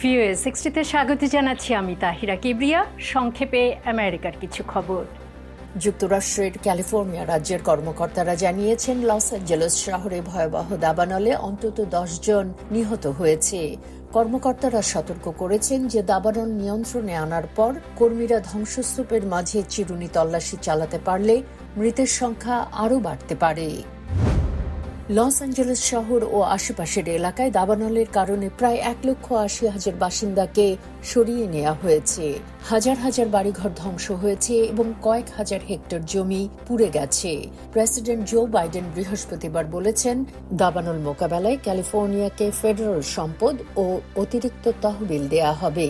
VOA সিক্সটিতে স্বাগত জানাচ্ছি আমি তাহিরা কিবরিয়া। সংক্ষেপে আমেরিকার কিছু খবর। যুক্তরাষ্ট্রের ক্যালিফোর্নিয়া রাজ্যের কর্মকর্তারা জানিয়েছেন, লস অ্যাঞ্জেলেস শহরে ভয়াবহ দাবানলে অন্তত জন নিহত হয়েছে। কর্মকর্তারা সতর্ক করেছেন যে দাবানল নিয়ন্ত্রণে আনার পর কর্মীরা ধ্বংসস্তূপের মাঝে চিরুনি তল্লাশি চালাতে পারলে মৃতের সংখ্যা আরও বাড়তে পারে। লস অ্যাঞ্জেলেস শহর ও আশেপাশের এলাকায় দাবানলের কারণে প্রায় এক লক্ষ আশি হাজার বাসিন্দাকে সরিয়ে নেওয়া হয়েছে। হাজার হাজার বাড়িঘর ধ্বংস হয়েছে এবং কয়েক হাজার হেক্টর জমি পুড়ে গেছে। প্রেসিডেন্ট জো বাইডেন বৃহস্পতিবার বলেছেন, দাবানল মোকাবেলায় ক্যালিফোর্নিয়াকে ফেডারেল সম্পদ ও অতিরিক্ত তহবিল দেয়া হবে।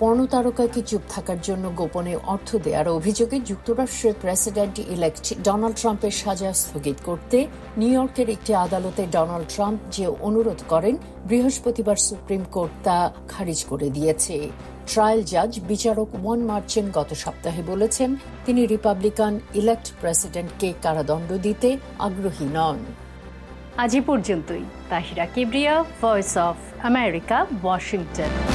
পর্ণতারকাকে চুপ থাকার জন্য গোপনে অর্থ দেওয়ার অভিযোগে যুক্তরাষ্ট্রের প্রেসিডেন্ট ইলেক্ট ডোনাল্ড ট্রাম্পের সাজা স্থগিত করতে নিউ ইয়র্কের একটি আদালতে ডোনাল্ড ট্রাম্প যে অনুরোধ করেন, বৃহস্পতিবার সুপ্রিম কোর্ট তা খারিজ করে দিয়েছে। ট্রায়াল জাজ, বিচারক ওয়ান মার্চেন গত সপ্তাহে বলেছেন, তিনি রিপাবলিকান ইলেক্ট প্রেসিডেন্টকে কারাদণ্ড দিতে আগ্রহী নন। আজ এ পর্যন্তই। Tahira Kibria, Voice of America, Washington.